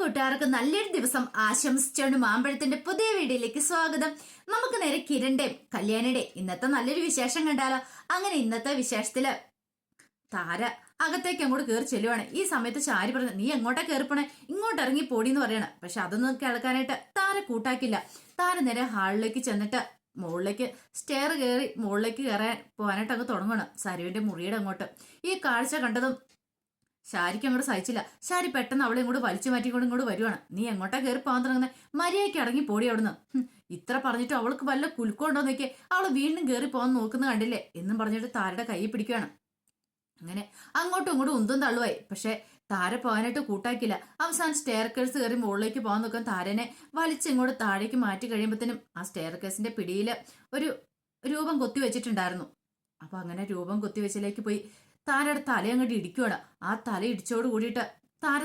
കൂട്ടുകാർക്ക് നല്ലൊരു ദിവസം ആശംസിച്ചുകൊണ്ട് മാമ്പഴത്തിന്റെ പുതിയ വീഡിയോയിലേക്ക് സ്വാഗതം. നമുക്ക് നേരെ കിരണ്ടെ കല്യാണിയുടെ ഇന്നത്തെ നല്ലൊരു വിശേഷം കണ്ടാലോ? അങ്ങനെ ഇന്നത്തെ വിശേഷത്തിൽ താര അകത്തേക്ക് അങ്ങോട്ട് കയറി ചെല്ലുവാണ്. ഈ സമയത്ത് ചാരി പറഞ്ഞു നീ എങ്ങോട്ടാ കയറിപ്പണേ ഇങ്ങോട്ട് ഇറങ്ങി പോടിന്ന് പറയണ. പക്ഷെ അതൊന്നും കേൾക്കാനായിട്ട് താര കൂട്ടാക്കില്ല. താര നേരെ ഹാളിലേക്ക് ചെന്നിട്ട് മുകളിലേക്ക് സ്റ്റെയർ കയറി മുകളിലേക്ക് കയറാൻ പോകാനായിട്ട് അങ്ങ് തുടങ്ങണം സരുവിന്റെ മുറിയുടെ അങ്ങോട്ട്. ഈ കാഴ്ച കണ്ടതും ശാരിക്ക് അങ്ങോട്ട് സഹിച്ചില്ല. ശാരി പെട്ടെന്ന് അവളെ ഇങ്ങോട്ട് വലിച്ചു മാറ്റിക്കൊണ്ട് ഇങ്ങോട്ട് വരുവാണ്. നീ എങ്ങോട്ടാ കയറി പോകാൻ തുടങ്ങുന്നത് മര്യാദയ്ക്ക് അടങ്ങി പോടി അവിടുന്ന്. ഇത്ര പറഞ്ഞിട്ട് അവൾക്ക് വല്ല കുലുക്കമുണ്ടോ നോക്കിയേ? അവൾ വീണ്ടും കയറി പോകാൻ നോക്കുന്ന കണ്ടില്ലേ? എന്നും പറഞ്ഞിട്ട് താരയുടെ കൈ പിടിക്കുകയാണ് അങ്ങനെ അങ്ങോട്ടും ഇങ്ങോട്ടും ഉന്തും തള്ളുവായി. പക്ഷെ താര പോകാനായിട്ട് കൂട്ടാക്കില്ല അവസാനം സ്റ്റെയർ കേഴ്സ് കയറി മുകളിലേക്ക് പോകാൻ നോക്കാൻ താരനെ വലിച്ചിങ്ങോട്ട് താഴേക്ക് മാറ്റി കഴിയുമ്പോഴത്തേനും ആ സ്റ്റെയർ കേസിന്റെ പിടിയിൽ ഒരു രൂപം കൊത്തി വെച്ചിട്ടുണ്ടായിരുന്നു. അപ്പൊ അങ്ങനെ രൂപം കൊത്തി വെച്ചിലേക്ക് പോയി. താരയുടെ തല അങ്ങോട്ട് ഇടിക്കുവാണ് ആ തല ഇടിച്ചോട് കൂടിയിട്ട് താര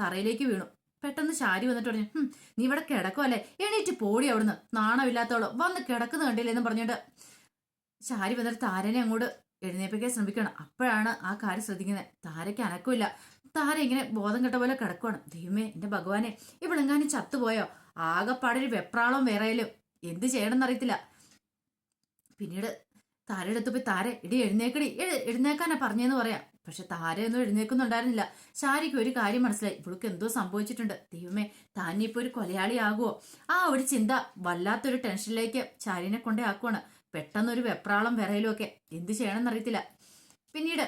തറയിലേക്ക് വീണു. പെട്ടെന്ന് ശാരി വന്നിട്ട് പറഞ്ഞു "ഹും, നീ ഇവിടെ കിടക്കുമല്ലേ എണീറ്റ് പോടി അവിടുന്ന്. നാണമില്ലാത്തോളൂ. വന്ന് കിടക്കുന്ന കണ്ടില്ലേ? എന്ന് പറഞ്ഞിട്ട് ശാരി വന്നിട്ട് താരനെ അങ്ങോട്ട് എഴുന്നേപ്പിക്കാൻ ശ്രമിക്കണം അപ്പോഴാണ് ആ കാര്യം ശ്രദ്ധിക്കുന്നത്. താരയ്ക്ക് അനക്കമില്ല. താര ഇങ്ങനെ ബോധം കെട്ട പോലെ കിടക്കുവാണ്. ദൈവമേ എന്റെ ഭഗവാനെ ഇവളെങ്ങാനും ചത്തുപോയോ? ആകെപ്പാടൊരു വെപ്രാളം വേറെയാലും എന്ത് ചെയ്യണമെന്ന് അറിയത്തില്ല. പിന്നീട് താര എടുത്ത് പോയി താര ഇടി എഴുന്നേക്കടി എഴു എഴുന്നേക്കാനാ പറഞ്ഞെന്ന് പറയാം. പക്ഷെ താരയൊന്നും എഴുന്നേക്കുന്നുണ്ടായിരുന്നില്ല. ശാരിക്ക് ഒരു കാര്യം മനസ്സിലായി. ഇവൾക്ക് എന്തോ സംഭവിച്ചിട്ടുണ്ട്. ദൈവമേ താനിപ്പോ ഒരു കൊലയാളിയാകുമോ ആ ഒരു ചിന്ത വല്ലാത്തൊരു ടെൻഷനിലേക്ക് ശാരിനെ കൊണ്ടേ ആക്കുവാണ്. പെട്ടെന്നൊരു വെപ്രാളം വിറയിലുമൊക്കെ. എന്ത് ചെയ്യണമെന്നറിയത്തില്ല. പിന്നീട്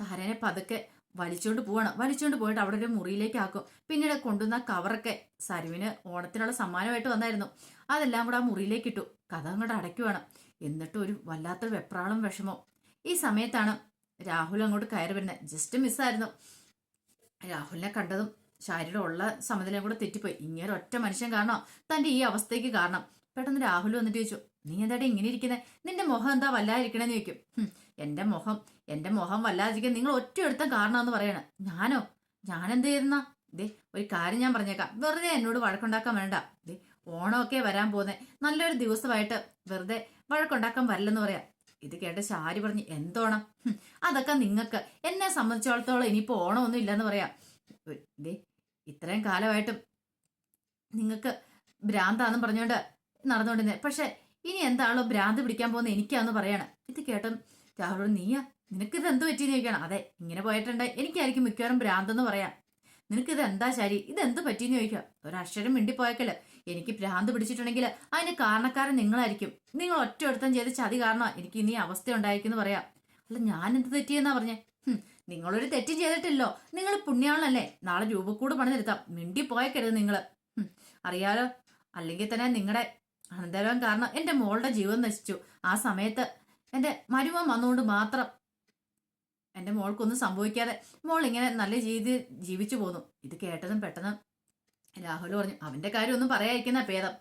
താരനെ പതുക്കെ വലിച്ചോണ്ട് പോവാണ്. വലിച്ചോണ്ട് പോയിട്ട് അവിടെ ഒരു മുറിയിലേക്ക് ആക്കും. പിന്നീട് കൊണ്ടുവന്ന കവറൊക്കെ സരുവിന് ഓണത്തിനുള്ള സമ്മാനമായിട്ട് വന്നായിരുന്നു. അതെല്ലാം കൂടെ ആ മുറിയിലേക്ക് ഇട്ടു. കഥ അങ്ങോട്ട് അടയ്ക്കുവാണ്. എന്നിട്ട് ഒരു വല്ലാത്ത വെപ്രാളം വിഷമോ. ഈ സമയത്താണ് രാഹുൽ അങ്ങോട്ട് കയറി വരുന്നത് ജസ്റ്റ് മിസ്സായിരുന്നു രാഹുലിനെ കണ്ടതും ശാരിയുടെ ഉള്ള സമനിലയും കൂടെ തെറ്റിപ്പോയി. ഇങ്ങനെ ഒറ്റ മനുഷ്യൻ കാരണോ തന്റെ ഈ അവസ്ഥയ്ക്ക് കാരണം. പെട്ടെന്ന് രാഹുൽ വന്നിട്ട് ചോദിച്ചു നീ എന്താടെ ഇങ്ങനെ ഇരിക്കുന്നത് നിന്റെ മുഖം എന്താ വല്ലാതിരിക്കണെന്ന് ചോദിക്കും. "ഹും, എന്റെ മുഖം എന്റെ മുഖം വല്ലാതിരിക്കാൻ നിങ്ങൾ ഒറ്റ എടുത്ത കാരണമെന്ന് പറയണ. ഞാനോ? ഞാൻ എന്ത് ചെയ്യുന്ന ദേ ഒരു കാര്യം ഞാൻ പറഞ്ഞേക്കാം. വെറുതെ എന്നോട് വഴക്കുണ്ടാക്കാൻ വേണ്ട ദേ ഓണമൊക്കെ വരാൻ പോകുന്നത് നല്ലൊരു ദിവസമായിട്ട് വെറുതെ വഴക്കുണ്ടാക്കാൻ വരില്ലെന്ന് പറയാം. ഇത് കേട്ട ശാരി പറഞ്ഞ് എന്തോണം അതൊക്കെ നിങ്ങൾക്ക് എന്നെ സംബന്ധിച്ചിടത്തോളം ഇനിയിപ്പോ ഓണമൊന്നും ഇല്ലെന്ന് പറയാം. ഇത്രയും കാലമായിട്ടും നിങ്ങൾക്ക് ഭ്രാന്താന്ന് പറഞ്ഞുകൊണ്ട് നടന്നുകൊണ്ടിരുന്നത് പക്ഷെ ഇനി എന്താണോ ഭ്രാന്ത് പിടിക്കാൻ പോകുന്നത് എനിക്കാന്ന് പറയാണ്. ഇത് കേട്ടും രാഹുലോട് നീയാ നിനക്കിത് എന്ത് പറ്റിയെന്ന് ചോദിക്കണം? അതെ ഇങ്ങനെ പോയിട്ടുണ്ട്. എനിക്കായിരിക്കും മിക്കവാറും ഭ്രാന്തെന്ന് പറയാം. നിനക്കിത് എന്താ ശരി? ഇത് എന്ത് പറ്റിയെന്ന് ചോദിക്കാം ഒരക്ഷരം മിണ്ടിപ്പോയേക്കൽ. എനിക്ക് ഭ്രാന്ത് പിടിച്ചിട്ടുണ്ടെങ്കിൽ അതിന് കാരണക്കാരൻ നിങ്ങളായിരിക്കും. നിങ്ങൾ ഒറ്റ ഒരുത്തം ചെയ്ത് ചതി കാരണം? എനിക്ക് ഇനി അവസ്ഥ ഉണ്ടായിരിക്കുന്നു പറയാം. അല്ല ഞാൻ എന്ത് തെറ്റിയെന്നാ പറഞ്ഞേ? നിങ്ങളൊരു തെറ്റും ചെയ്തിട്ടില്ലോ. നിങ്ങൾ പുണ്യാളല്ലേ നാളെ രൂപക്കൂട് പണി നിർത്താം മിണ്ടി നിങ്ങൾ അറിയാലോ? അല്ലെങ്കിൽ തന്നെ നിങ്ങളുടെ അനന്തരം കാരണം എന്റെ മോളുടെ ജീവൻ നശിച്ചു. ആ സമയത്ത് എന്റെ മരുമൻ വന്നുകൊണ്ട് മാത്രം എന്റെ മോൾക്കൊന്നും സംഭവിക്കാതെ മോൾ ഇങ്ങനെ നല്ല രീതിയിൽ ജീവിച്ചു പോന്നു. ഇത് കേട്ടതും പെട്ടെന്ന് രാഹുൽ പറഞ്ഞു അവന്റെ കാര്യം ഒന്നും പറയാതിരിക്കുന്ന ഭേദം.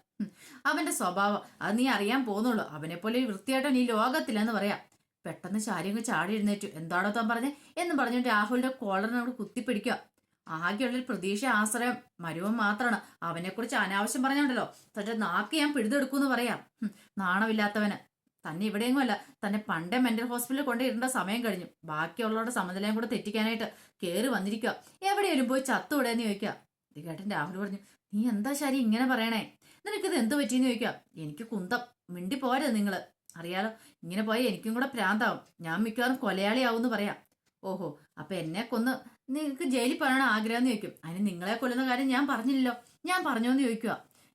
അവന്റെ സ്വഭാവം. അത് നീ അറിയാൻ പോകുന്നുള്ളൂ. അവനെ പോലെ ഒരു വൃത്തിയായിട്ടോ നീ ലോകത്തില്ലെന്ന് പറയാം. പെട്ടെന്ന് ശാരിയങ്ങ് ചാടി എഴുന്നേറ്റു. എന്താണോ താൻ പറഞ്ഞേ? എന്ന് പറഞ്ഞിട്ട് രാഹുലിന്റെ കോളറിനോട് കുത്തിപ്പിടിക്കുക. ആകെയുള്ള പ്രതീക്ഷ ആശ്രയം മരുവൻ മാത്രമാണ് അവനെക്കുറിച്ച് അനാവശ്യം പറഞ്ഞുണ്ടല്ലോ. തന്റെ നാക്ക് ഞാൻ പിഴുതെടുക്കൂന്ന് പറയാം. നാണമില്ലാത്തവന്. തന്നെ ഇവിടെയെങ്കിലും അല്ല തന്നെ പണ്ടേ മെന്റൽ ഹോസ്പിറ്റലിൽ കൊണ്ടിരുന്ന സമയം കഴിഞ്ഞു. ബാക്കിയുള്ളവരുടെ സമനിലയും കൂടെ തെറ്റിക്കാനായിട്ട് കയറി വന്നിരിക്കുക എവിടെയെങ്കിലും പോയി ചത്തുവിടേന്ന് ചോദിക്കുക ഇത് കേട്ടൻ രാഹുൽ പറഞ്ഞു നീ എന്താ ശരി ഇങ്ങനെ പറയണേ? നിനക്കിത് എന്ത് പറ്റിയെന്ന് ചോദിക്കുക എനിക്ക് കുന്തം. മിണ്ടി പോരുത് നിങ്ങൾ അറിയാലോ ഇങ്ങനെ പോയാൽ എനിക്കും കൂടെ പ്രാന്താവും. ഞാൻ മിക്കവാറും കൊലയാളിയാവും എന്ന് പറയാം. ഓഹോ അപ്പൊ എന്നെ കൊന്ന് നിങ്ങൾക്ക് ജയിലിൽ പോകാനാണ് ആഗ്രഹം എന്ന് ചോദിക്കും. അതിന് നിങ്ങളെ കൊല്ലുന്ന കാര്യം ഞാൻ പറഞ്ഞില്ലല്ലോ. ഞാൻ പറഞ്ഞോന്ന് ചോദിക്കുക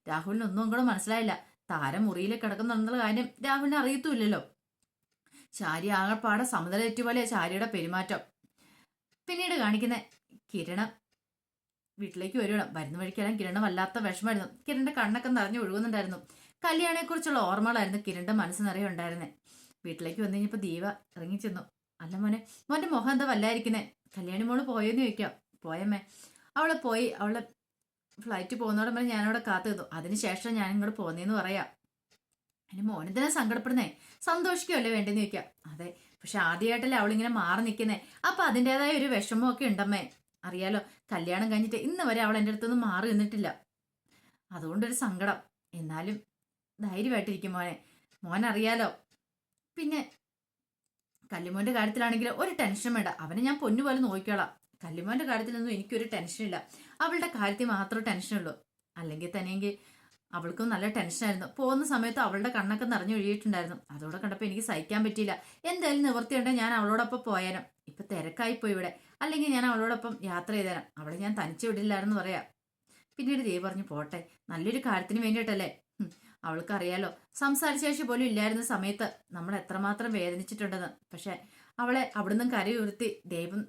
രാഹുലിന് ഒന്നും കൂടെ മനസ്സിലായില്ല. താരം മുറിയിലെ കിടക്കുന്നുണ്ടെന്നുള്ള കാര്യം രാഹുലിനെ അറിയത്തുമില്ലല്ലോ. ശാരി ആകെപ്പാടെ സമതലേറ്റു പോലെ ചാരിയുടെ പെരുമാറ്റം. പിന്നീട് കാണിക്കുന്ന കിരണം വീട്ടിലേക്ക് വരുവണം. വരുന്ന വഴിക്കെല്ലാം കിരണം വല്ലാത്ത വിഷമായിരുന്നു കിരണിന്റെ കണ്ണൊക്കെ നിറഞ്ഞു ഒഴുകുന്നുണ്ടായിരുന്നു. കല്യാണത്തെക്കുറിച്ചുള്ള ഓർമ്മകളായിരുന്നു കിരണിന്റെ മനസ്സ് നിറയെ ഉണ്ടായിരുന്നത് വീട്ടിലേക്ക് വന്നു കഴിഞ്ഞപ്പോ ദീപ ഇറങ്ങി ചെന്നു. അല്ല മോനെ മോന്റെ മുഖം എന്താ വല്ലായിരിക്കുന്നേ? കല്യാണി മോൾ പോയെന്ന് ചോദിക്കാം. പോയമ്മേ. അവൾ പോയി അവൾ ഫ്ലൈറ്റ് പോകുന്നോടെ വരെ ഞാനവിടെ കാത്തു നിന്നു. അതിനുശേഷം ഞാൻ ഇങ്ങോട്ട് പോന്നേന്ന് പറയാം. അതിന് മോനെന്തിനാ സങ്കടപ്പെടുന്നേ? സന്തോഷിക്കുമല്ലേ വേണ്ടെന്ന് ചോദിക്കാം. അതെ പക്ഷെ ആദ്യമായിട്ടല്ലേ അവളിങ്ങനെ മാറി നിൽക്കുന്നേ അപ്പൊ അതിന്റെതായ ഒരു വിഷമമൊക്കെ ഉണ്ടമ്മേ. അറിയാലോ കല്യാണം കഴിഞ്ഞിട്ട് ഇന്ന് വരെ അവൾ എന്റെ അടുത്തൊന്നും മാറി നിന്നിട്ടില്ല. അതുകൊണ്ടൊരു സങ്കടം. എന്നാലും ധൈര്യമായിട്ടിരിക്കും മോനെ. മോൻ അറിയാലോ പിന്നെ കല്ലുമോന്റെ കാര്യത്തിലാണെങ്കിൽ ഒരു ടെൻഷൻ വേണ്ട. അവനെ ഞാൻ പൊന്നുപോലെ നോക്കിക്കോളാം. കല്ലുമോന്റെ കാര്യത്തിലൊന്നും എനിക്കൊരു ടെൻഷനില്ല. അവളുടെ കാര്യത്തിൽ മാത്രമേ ടെൻഷനുള്ളൂ അല്ലെങ്കിൽ തന്നെയെങ്കിൽ അവൾക്കും നല്ല ടെൻഷനായിരുന്നു പോകുന്ന സമയത്ത് അവളുടെ കണ്ണൊക്കെ നിറഞ്ഞു ഒഴുകിയിട്ടുണ്ടായിരുന്നു. അതോടെ കണ്ടപ്പോൾ എനിക്ക് സഹിക്കാൻ പറ്റിയില്ല. എന്തായാലും നിവൃത്തിയുണ്ടെങ്കിൽ ഞാൻ അവളോടൊപ്പം പോയാനും. തിരക്കായി തിരക്കായിപ്പോയി ഇവിടെ. അല്ലെങ്കിൽ ഞാൻ അവളോടൊപ്പം യാത്ര ചെയ്തേരാം അവളെ ഞാൻ തനിച്ചു വിടില്ലായിരുന്നു പറയാം. പിന്നീട് ദേവ് പറഞ്ഞു പോട്ടെ. നല്ലൊരു കാര്യത്തിന് വേണ്ടിയിട്ടല്ലേ? അവൾക്കറിയാലോ സംസാരിച്ച ശേഷം പോലും ഇല്ലായിരുന്ന സമയത്ത് നമ്മൾ എത്രമാത്രം വേദനിച്ചിട്ടുണ്ടെന്ന്. പക്ഷെ അവളെ അവിടുന്ന് കരയുരുത്തി ദൈവം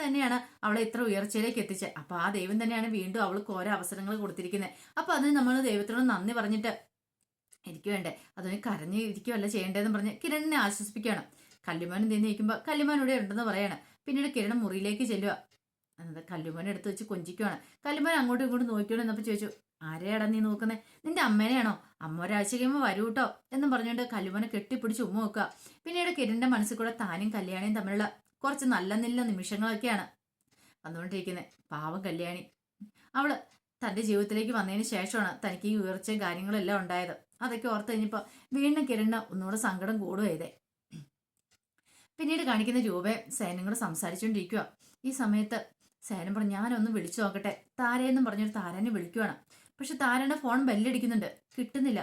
തന്നെയാണ് അവളെ ഇത്ര ഉയർച്ചയിലേക്ക് എത്തിച്ചത് അപ്പൊ ആ ദൈവം തന്നെയാണ് വീണ്ടും അവൾക്ക് ഓരോ അവസരങ്ങൾ കൊടുത്തിരിക്കുന്നത് അപ്പൊ അതിന് നമ്മൾ ദൈവത്തിനോട് നന്ദി പറഞ്ഞിട്ട് എനിക്ക് വേണ്ടേ? അതിന് കരഞ്ഞ് ഇരിക്കുമല്ല ചെയ്യേണ്ടതെന്ന് പറഞ്ഞ് കിരണിനെ ആശ്വസിപ്പിക്കുകയാണ്. കല്ലുമാൻ എന്തെന്ന് നിൽക്കുമ്പോൾ കല്ലുമാൻ ഇവിടെ ഉണ്ടെന്ന് പറയാണ്. പിന്നീട് കിരൺ മുറിയിലേക്ക് ചെല്ലുക എന്നത് കല്ലുമാൻ എടുത്ത് വെച്ച് കൊഞ്ചിക്കുവാണ്. കല്ലുമാൻ അങ്ങോട്ടും ഇങ്ങോട്ടും നോക്കിയോണ്ട് എന്നപ്പോൾ ചോദിച്ചു ആരെയാടാ നീ നോക്കുന്നത് നിന്റെ അമ്മേനെയാണോ? അമ്മ ഒരാഴ്ച കഴിയുമ്പോൾ വരൂ കേട്ടോ എന്നും പറഞ്ഞുകൊണ്ട് കല്ലുമാനെ കെട്ടിപ്പിടിച്ച് ഉമ്മ വെക്കുക പിന്നീട് കിരണിന്റെ മനസ്സിൽ കൂടെ താനും കല്യാണിയും തമ്മിലുള്ള കുറച്ച് നല്ല നല്ല നിമിഷങ്ങളൊക്കെയാണ്. വന്നുകൊണ്ടിരിക്കുന്നത് പാവം കല്യാണി. അവൾ തന്റെ ജീവിതത്തിലേക്ക് വന്നതിന് ശേഷമാണ് തനിക്ക് ഈ ഉയർച്ചയും കാര്യങ്ങളെല്ലാം ഉണ്ടായത്. അതൊക്കെ ഓർത്ത് കഴിഞ്ഞപ്പോൾ വീണ്ടും കിരണ്ണ ഒന്നുകൂടെ സങ്കടം കൂടുകയതേ പിന്നീട് കാണിക്കുന്ന രൂപയെ സേനങ്ങൾ സംസാരിച്ചുകൊണ്ടിരിക്കുക ഈ സമയത്ത് സേനം പറഞ്ഞു ഞാനൊന്ന് വിളിച്ചു നോക്കട്ടെ. താരയെന്നും പറഞ്ഞൊരു താരനെ വിളിക്കുവാണ്. പക്ഷെ താരന്റെ ഫോൺ ബെല്ലടിക്കുന്നുണ്ട്. കിട്ടുന്നില്ല.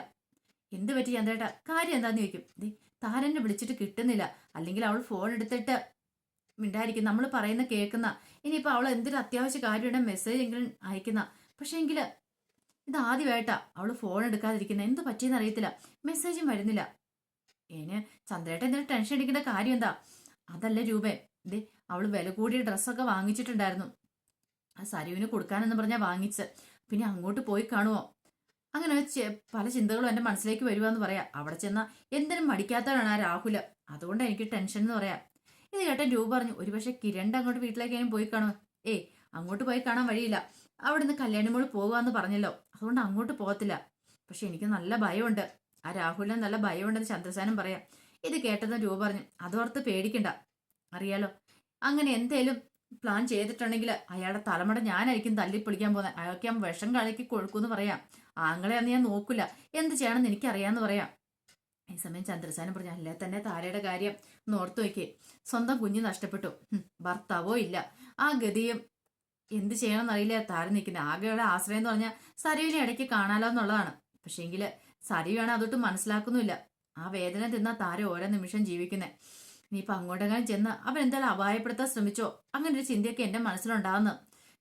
എന്ത് പറ്റി ചന്ദ്രേട്ടാ? കാര്യം എന്താന്ന് ചോദിക്കും. താരനെ വിളിച്ചിട്ട് കിട്ടുന്നില്ല. അല്ലെങ്കിൽ അവൾ ഫോൺ എടുത്തിട്ട് മിണ്ടായിരിക്കും. നമ്മൾ പറയുന്ന കേൾക്കുന്ന ഇനിയിപ്പോൾ അവൾ എന്തൊരു അത്യാവശ്യ കാര്യമുണ്ട് മെസ്സേജ് എങ്കിലും അയക്കുന്ന. പക്ഷേ എങ്കിൽ ഇത് ആദ്യമായിട്ടാ അവൾ ഫോൺ എടുക്കാതിരിക്കുന്നത് എന്ത് പറ്റിയെന്ന് അറിയത്തില്ല. മെസ്സേജും വരുന്നില്ല. ഏന് ചന്ദ്രേട്ട എന്തിനു ടെൻഷൻ അടിക്കേണ്ട കാര്യം എന്താ? അതല്ല രൂപേ. ദേ അവൾ വില കൂടിയ ഡ്രസ്സൊക്കെ വാങ്ങിച്ചിട്ടുണ്ടായിരുന്നു. ആ സരുവിന് കൊടുക്കാനെന്ന് പറഞ്ഞാൽ വാങ്ങിച്ച്. പിന്നെ അങ്ങോട്ട് പോയി കാണുമോ അങ്ങനെ പല ചിന്തകളും എന്റെ മനസ്സിലേക്ക് വരുവാന്ന് പറയാം. അവിടെ ചെന്നാൽ എന്തിനും മടിക്കാത്തവരാണ് ആ രാഹുൽ. അതുകൊണ്ട് എനിക്ക് ടെൻഷൻ എന്ന് പറയാം. ഇത് കേട്ട രൂപ പറഞ്ഞു ഒരുപക്ഷെ കിരണ്ട് അങ്ങോട്ട് വീട്ടിലേക്ക് പോയി കാണുമോ ഏയ് അങ്ങോട്ട് പോയി കാണാൻ വഴിയില്ല. അവിടുന്ന് കല്യാണിമോൾ പോകാന്ന് പറഞ്ഞല്ലോ. അതുകൊണ്ട് അങ്ങോട്ട് പോകത്തില്ല. പക്ഷെ എനിക്ക് നല്ല ഭയമുണ്ട്. ആ രാഹുലിന് നല്ല ഭയമുണ്ടെന്ന് ചന്ദ്രസേനം പറയാം. ഇത് കേട്ടെന്ന് രൂപ പറഞ്ഞു അതോർത്ത് പേടിക്കണ്ട. അറിയാലോ അങ്ങനെ എന്തേലും പ്ലാൻ ചെയ്തിട്ടുണ്ടെങ്കിൽ അയാളുടെ തലമുട ഞാനായിരിക്കും തല്ലിപ്പൊളിക്കാൻ പോകുന്നത്. അയാൾക്ക് ഞാൻ വിഷം കളിക്ക് കൊഴുക്കുമെന്ന് പറയാം. ആങ്ങളെ അന്ന് ഞാൻ നോക്കില്ല എന്ത് ചെയ്യണമെന്ന് എനിക്കറിയാമെന്ന് പറയാം. ഈ സമയം ചന്ദ്രസേനം പറഞ്ഞു അല്ലേ തന്നെ താരയുടെ കാര്യം ഒന്ന് ഓർത്തു നോക്കി സ്വന്തം കുഞ്ഞ് നഷ്ടപ്പെട്ടു. ഭർത്താവോ ഇല്ല. ആ ഗതിയും എന്ത് ചെയ്യണമെന്ന് അറിയില്ല താര നിൽക്കുന്നത് ആകെയുള്ള ആശ്രയം എന്ന് പറഞ്ഞാൽ സരയുവിനെ ഇടയ്ക്ക് കാണാലോ എന്നുള്ളതാണ്. പക്ഷേങ്കിൽ സരയുവാണ് അതൊട്ട് മനസ്സിലാക്കുന്നില്ല ആ വേദന തിന്നാ താര ഓരോ നിമിഷം ജീവിക്കുന്നത് ഇനിയിപ്പോൾ അങ്ങോട്ടെങ്ങാനും ചെന്ന് അവൻ എന്തായാലും അപായപ്പെടുത്താൻ ശ്രമിച്ചോ? അങ്ങനെ ഒരു ചിന്തയൊക്കെ എന്റെ മനസ്സിലുണ്ടാവുന്നു.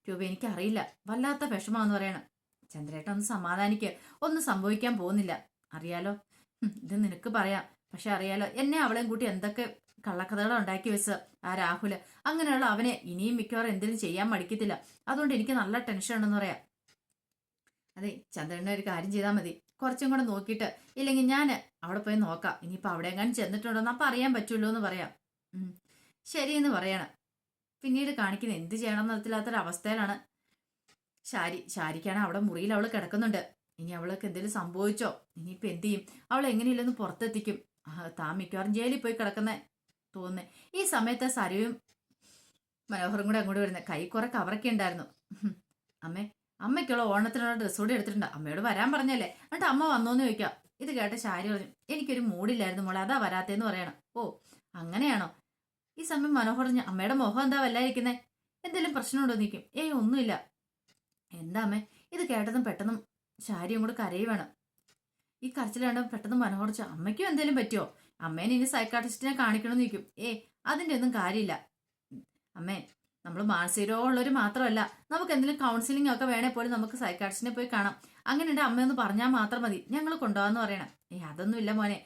രൂപ എനിക്കറിയില്ല. വല്ലാത്ത വിഷമാന്ന് പറയണം. ചന്ദ്രേട്ടൻ ഒന്ന് സമാധാനിക്ക്. ഒന്നും സംഭവിക്കാൻ പോകുന്നില്ല. അറിയാലോ? ഇത് നിനക്ക് പറയാം. പക്ഷെ അറിയാലോ എന്നെ അവളെയും കൂട്ടി എന്തൊക്കെ കള്ളക്കഥകൾ ഉണ്ടാക്കി വെച്ച് ആ രാഹുൽ അങ്ങനെയുള്ള അവനെ ഇനിയും മിക്കവാറും എന്തിനും ചെയ്യാൻ മടിക്കത്തില്ല. അതുകൊണ്ട് എനിക്ക് നല്ല ടെൻഷൻ ഉണ്ടെന്ന് പറയാം. അതെ ചന്ദ്രനെ ഒരു കാര്യം ചെയ്താൽ മതി. കുറച്ചും കൂടെ നോക്കിയിട്ട് ഇല്ലെങ്കിൽ ഞാൻ അവിടെ പോയി നോക്കാം. ഇനിയിപ്പോൾ അവിടെ എങ്ങാനും ചെന്നിട്ടുണ്ടോന്ന് അപ്പം അറിയാൻ പറ്റുമല്ലോ എന്ന് പറയാം. ശരിയെന്ന് പറയണം. പിന്നീട് കാണിക്കുന്ന എന്ത് ചെയ്യണം എന്നറിയത്തില്ലാത്തൊരവസ്ഥയിലാണ്. ശാരി ശാരിക്കാണ് അവിടെ മുറിയിൽ അവൾ കിടക്കുന്നുണ്ട്. ഇനി അവൾക്ക് എന്തെങ്കിലും സംഭവിച്ചോ? ഇനിയിപ്പോൾ എന്ത് ചെയ്യും? അവൾ എങ്ങനെയില്ലെന്ന് പുറത്തെത്തിക്കും. താ മിക്കവാറും ജയിലിൽ പോയി കിടക്കുന്ന തോന്നുന്നേ. ഈ സമയത്ത് സരയും മനോഹറും കൂടെ അങ്ങോട്ട് വരുന്നത് കൈ കുറെ കവറൊക്കെ ഉണ്ടായിരുന്നു. അമ്മേ അമ്മയ്ക്കുള്ള ഓണത്തിനുള്ള ഡ്രസ്സ് കൂടി എടുത്തിട്ടുണ്ട്. അമ്മയോട് വരാൻ പറഞ്ഞല്ലേ? എന്നിട്ട് അമ്മ വന്നോന്ന് ചോദിക്കാം. ഇത് കേട്ട ശാരി പറഞ്ഞു എനിക്കൊരു മൂടില്ലായിരുന്നു മോളെ അതാ വരാത്തേന്ന് പറയണം. ഓ അങ്ങനെയാണോ? ഈ സമയം മനോഹർ പറഞ്ഞു അമ്മയുടെ മുഖം എന്താ വല്ലായിരിക്കുന്നേ എന്തെങ്കിലും പ്രശ്നമുണ്ടോ? നിൽക്കും ഏയ് ഒന്നുമില്ല. എന്താ അമ്മേ? ഇത് കേട്ടതും പെട്ടെന്ന് ശാരിയും കൂടെ കരയുവാണ്. ഈ കരച്ചിൽ കണ്ട പെട്ടെന്ന് മനോഹർച്ച അമ്മയ്ക്കും എന്തെങ്കിലും പറ്റുമോ അമ്മേനെ ഇനി സൈക്കാട്രിസ്റ്റിനെ കാണിക്കണമെന്ന് നിൽക്കും ഏ അതിന്റെ ഒന്നും കാര്യമില്ല. അമ്മേ നമ്മൾ മാനസിക രോഗമുള്ളവർ മാത്രമല്ല നമുക്ക് എന്തെങ്കിലും കൗൺസിലിംഗ് ഒക്കെ വേണേ പോലും നമുക്ക് സൈക്കാട്രിസ്റ്റിനെ പോയി കാണാം. അങ്ങനെ എന്റെ അമ്മയൊന്ന് പറഞ്ഞാൽ മാത്രം മതി. ഞങ്ങൾ കൊണ്ടുപോകാമെന്ന് പറയണം. ഏ അതൊന്നുമില്ല മോനെ.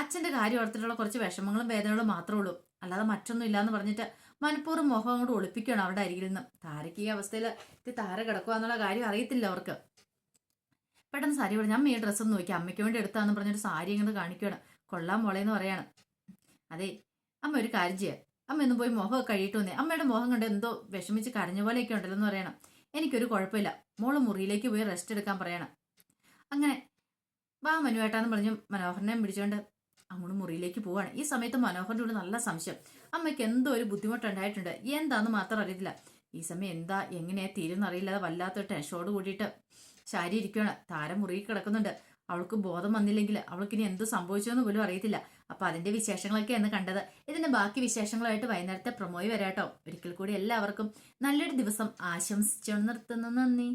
അച്ഛന്റെ കാര്യം ഓർത്തിട്ടുള്ള കുറച്ച് വിഷമങ്ങളും വേദനകളും മാത്രമേ ഉള്ളൂ. അല്ലാതെ മറ്റൊന്നും ഇല്ലാന്ന് പറഞ്ഞിട്ട് മനഃപൂർവം മുഖം അങ്ങോട്ട് ഒളിപ്പിക്കുകയാണ് അവിടെ അരികിൽ നിന്ന്. താരയ്ക്ക് ഈ അവസ്ഥയിൽ താര കിടക്കുക എന്നുള്ള കാര്യം അറിയത്തില്ല അവർക്ക്. പെട്ടെന്ന് സാരി പറഞ്ഞു അമ്മ ഈ ഡ്രസ്സ് ഒന്ന് നോക്കി. അമ്മയ്ക്ക് വേണ്ടി എടുത്താന്ന് പറഞ്ഞൊരു സാരി ഇങ്ങോട്ട് കാണിക്കുകയാണ് കൊള്ളാൻ മോളേന്ന് പറയാണ്. അതെ അമ്മ ഒരു കാര്യം ചെയ്യാം. അമ്മ ഇന്ന് പോയി മുഖം കഴിയിട്ട് വന്നേ. അമ്മയുടെ മുഖം കണ്ട് എന്തോ വിഷമിച്ച് കരഞ്ഞ പോലെയൊക്കെ ഉണ്ടല്ലോ എന്ന് പറയണം. എനിക്കൊരു കുഴപ്പമില്ല. മോൾ മുറിയിലേക്ക് പോയി റെസ്റ്റ് എടുക്കാൻ പറയണം. അങ്ങനെ വാ മനുവേട്ടാന്ന് പറഞ്ഞു മനോഹരനെ പിടിച്ചുകൊണ്ട് അങ്ങോട്ട് മുറിയിലേക്ക് പോവാണ്. ഈ സമയത്ത് മനോഹരന്റെ കൂടെ നല്ല സംശയം. അമ്മയ്ക്ക് എന്തോ ഒരു ബുദ്ധിമുട്ടുണ്ടായിട്ടുണ്ട്. എന്താന്ന് മാത്രം അറിയത്തില്ല. ഈ സമയം എന്താ എങ്ങനെയാ തീരുന്നറിയില്ലാതെ വല്ലാത്തൊരു ടെൻഷനോട് കൂടിയിട്ട്. ശാരി ഇരിക്കുകയാണ് താരം മുറിയിൽ കിടക്കുന്നുണ്ട്. അവൾക്ക് ബോധം വന്നില്ലെങ്കിൽ അവൾക്ക് ഇനി എന്ത് സംഭവിച്ചെന്ന് പോലും അറിയത്തില്ല. അപ്പൊ അതിന്റെ വിശേഷങ്ങളൊക്കെയാണ് കണ്ടത്. ഇതിന്റെ ബാക്കി വിശേഷങ്ങളായിട്ട് വൈകുന്നേരത്തെ പ്രൊമോയി വരാട്ടോ. ഒരിക്കൽ കൂടി എല്ലാവർക്കും നല്ലൊരു ദിവസം ആശംസിച്ചു നിർത്തുന്നു. നന്ദി.